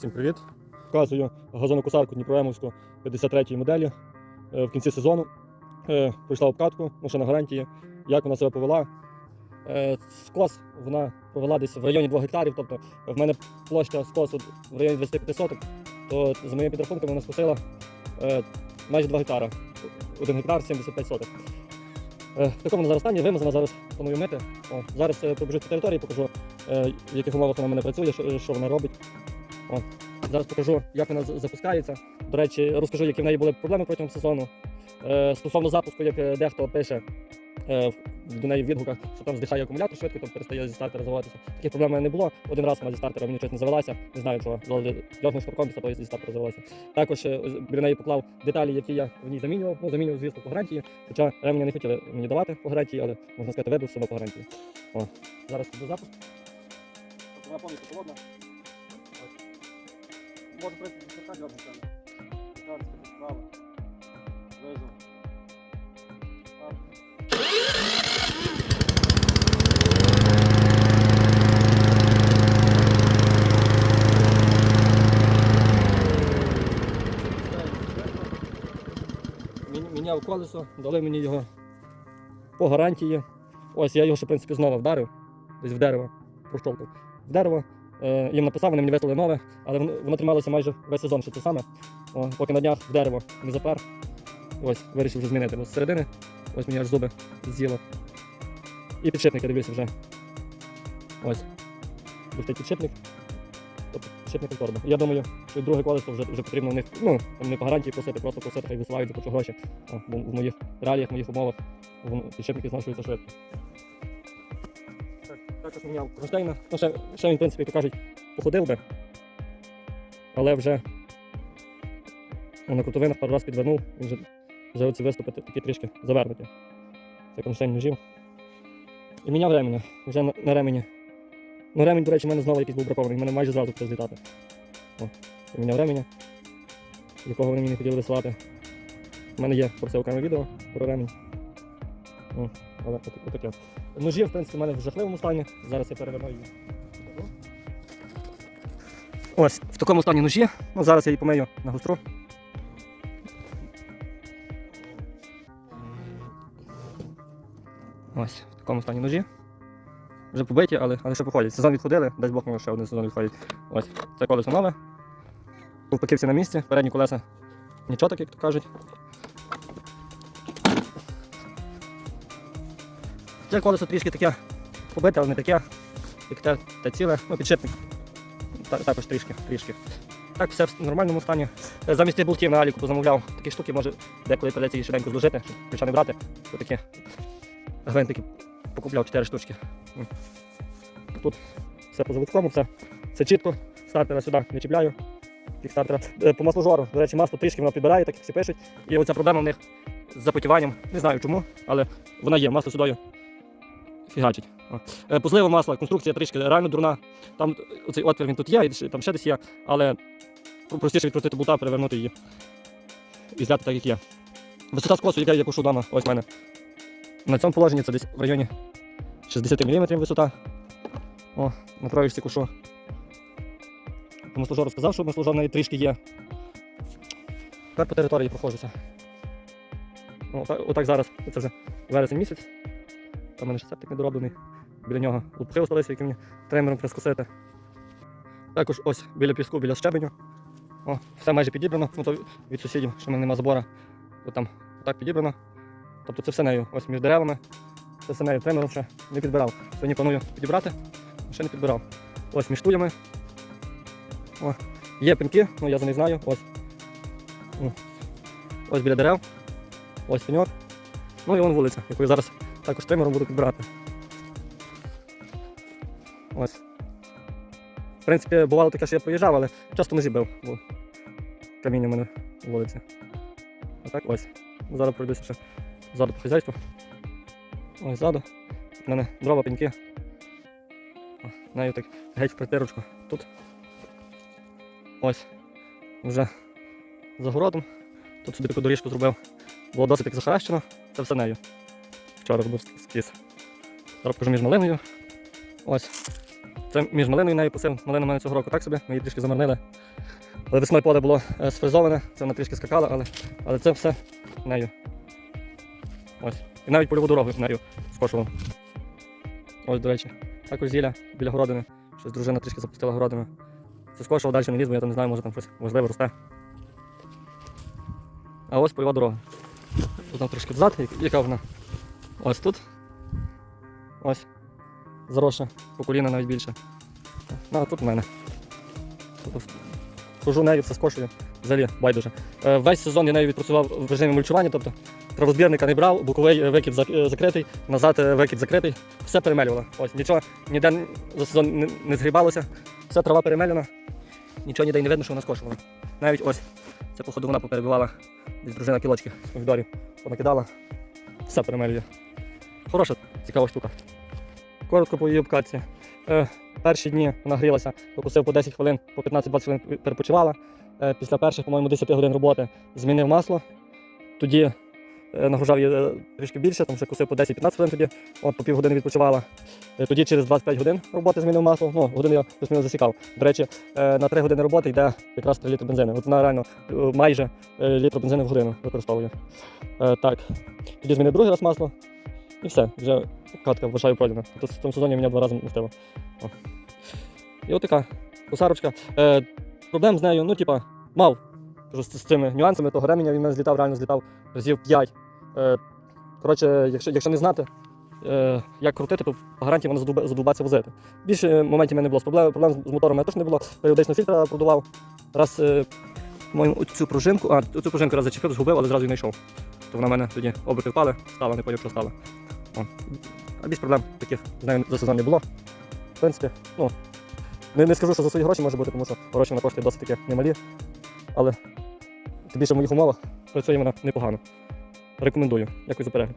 Всім привіт! Показую газонокосарку Дніпроемовську 53-ї моделі Е, в кінці сезону. Е, Пройшла обкатку, машина гарантії. Як вона себе повела? Е, Скос вона провела десь в районі 2 гектарів, тобто в мене площа скосу в районі 25 соток, то за моїми підрахунками вона скосила майже 2 гектара. 1 гектар 75 соток. В такому зараз стані вимазана, зараз планую мити. О, зараз пробіжу по території, покажу, в яких умовах вона мене працює, що вона робить. О, зараз покажу, як вона запускається. До речі, розкажу, які в неї були проблеми протягом сезону. Е, стосовно запуску, як е, дехто пише е, до неї в відгуках, що там здихає акумулятор швидко, тобто перестає зі стартера заводитися. Таких проблем не було. Один раз вона зі стартера мені щось не завелася. Не знаю, чого. Льотним шнурком після того зі стартера завелася. Також е, біля неї поклав деталі, які я в ній замінював. Ну, замінював, звісно, по гарантії. Хоча ременя не хотіли мені давати по гарантії, але можна сказати, вибив себе по гарантії. О, зараз буде запуск. Тобто Вона повністю холодна. Можу, в принципі, зеркаль робити. Зараз справа. Вижу. Міняв колесо, дали мені його по гарантії. Ось я його в принципі, знову вдарив, десь в дерево, прощолкав. В дерево. Е, їм написав, вони мені вислали нове, але воно, трималося майже весь сезон, що це саме. О, поки на днях в дерево не запер. Ось, вирішив вже змінити. Ось з середини, ось мені аж зуби з'їло. І підшипник, я дивлюся вже. Ось. Був підшипник. Тобто підшипник акорду. Я думаю, що друге колесо вже, вже потрібно в них, ну, там не по гарантії просити, просто просити, хай висилають за кучу гроші. О, в моїх реаліях, в моїх умовах підшипники зношуються швидко. Так, також міняв кронштейна. Ну, ще, ще він, в принципі, то кажуть, походив би. Але вже на крутовинах пару раз підвернув, він вже, вже оці виступи такі трішки завернуті. Це кронштейн ножів. І міняв ременя, вже на, на ремені. Ну, ремень, до речі, в мене знову якийсь був бракований, в мене майже зразу почав злітати. О, поміняв ременя, якого вони мені хотіли висилати. У мене є про це окреме відео про ремінь. Але от, отаке. Ножі, в принципі, в мене в жахливому стані. Зараз я переверну її. Ось, в такому стані ножі. Ну, зараз я її помию на гостру. Ось, в такому стані ножі. Вже побиті, але, але ще походять. Сезон відходили, дай Бог, може ще один сезон відходить. Ось, це колесо нове. Ковпаківці на місці, передні колеса нічого так, як то кажуть. Це колесо трішки таке побите, але не таке, як те, те ціле, ну, підшипник. Та- також трішки, трішки. Так, все в нормальному стані. Е, Замість тих болтів на аліку позамовляв такі штуки, може деколи придеться їх швиденько зложити, щоб ключа не брати. Ось такі гвинтики покупляв 4 штучки. Тут все по заводському, все, все чітко. Стартера сюди не чіпляю. Кікстартера. Е, По масложору, до речі, масло трішки воно підбирає, так як всі пишуть. І оця проблема в них з запотіванням. Не знаю чому, але вона є, масло сюди фігачить. Е, масла, конструкція трішки реально дурна. Там оцей отвір він тут є, там ще десь є, але простіше відкрутити болта, перевернути її і зляти так, як є. Висота скосу, яка я кушу вдома, ось в мене. На цьому положенні це десь в районі 60 мм висота. О, на троєчці кушу. Тому служор сказав, що служор навіть трішки є. Тепер по території проходжуся. Отак зараз, це вже вересень місяць. Там у мене ще септик недороблений. Біля нього лупки осталися, які мені тримером прискосити. Також ось біля піску, біля щебеню. О, все майже підібрано. Ну, то від сусідів, що в мене нема забора. От там так підібрано. Тобто це все нею. Ось між деревами. Це все нею тримером ще не підбирав. Сьогодні планую підібрати, ще не підбирав. Ось між туями. О, є пеньки, ну я за них знаю. Ось. Ось біля дерев. Ось пеньок. Ну і вон вулиця, яку я зараз також тримером буду підбирати. Ось. В принципі, бувало таке, що я проїжджав, але часто ножі бив, бо каміння в мене вулиці. А так ось. Зараз пройдуся ще ззаду по хазяйству. Ось ззаду. В мене дрова пеньки. Нею так геть в притирочку. Тут. Ось. Вже за городом. Тут собі таку доріжку зробив. Було досить так захаращено. Це все нею. Вчора робив скіс. Зараз покажу між малиною. Ось. Це між малиною нею посив. Малина мене цього року так собі, ми її трішки замарнили. Але весною поле було е, сфризоване, це вона трішки скакала, але, але це все нею. Ось. І навіть польову дорогу нею скошував. Ось, до речі. Також зілля біля городини. Щось дружина трішки запустила городину. Це скошував, далі не ліз, бо я там не знаю, може там щось можливо росте. А ось польова дорога. Тут там трошки взад, яка вона. Ось тут. Ось. Заросша, по коліна навіть більше. Ну, а тут в мене. Хожу нею, все скошую. Взагалі байдуже. Е, Весь сезон я нею відпрацював в режимі мульчування, тобто травозбірника не брав, боковий викид е, закритий, назад е, викид закритий. Все перемелювало. Ось, нічого ніде за сезон не, згрібалося. Вся трава перемелена, нічого ніде не видно, що вона скошувала. Навіть ось, це походу вона поперебивала десь дружина кілочки помідорів. Понакидала. Все перемелює. Хороша, цікава штука. Коротко по її обкатці. Е, перші дні вона грілася, покусив по 10 хвилин, по 15-20 хвилин перепочивала. Е, після перших, по-моєму, 10 годин роботи змінив масло. Тоді е, нагружав її трішки більше, там ще кусив по 10-15 хвилин тоді, от по півгодини відпочивала. Тоді через 25 годин роботи змінив масло. Ну, годину я плюс-мінус засікав. До речі, на 3 години роботи йде якраз 3 літри бензину. От вона реально майже літр бензину в годину використовує. Так. Тоді змінив другий раз масло. І все, вже катка вважаю пройдена. В цьому сезоні мене два рази мастило. О. І от така косарочка. Е, проблем з нею, ну, типа, мав. Кажу, з, з цими нюансами того ременя він мене злітав, реально злітав разів 5. Е, коротше, якщо, якщо не знати, е, як крутити, то по гарантії вона задуба- возити. Більше моментів мене не було. Проблем, проблем з мотором теж не було. Періодично фільтра продував. Раз, е, по-моєму, цю пружинку, а, цю пружинку раз зачепив, згубив, але зразу її знайшов. То вона в мене тоді обрики впали, стала, не поняв, що стала. О. А більш проблем таких за сезон не було. В принципі, ну, не, не скажу, що за свої гроші може бути, тому що гроші на кошти досить таки немалі. Але тим більше в моїх умовах працює вона непогано. Рекомендую. Дякую за перегляд.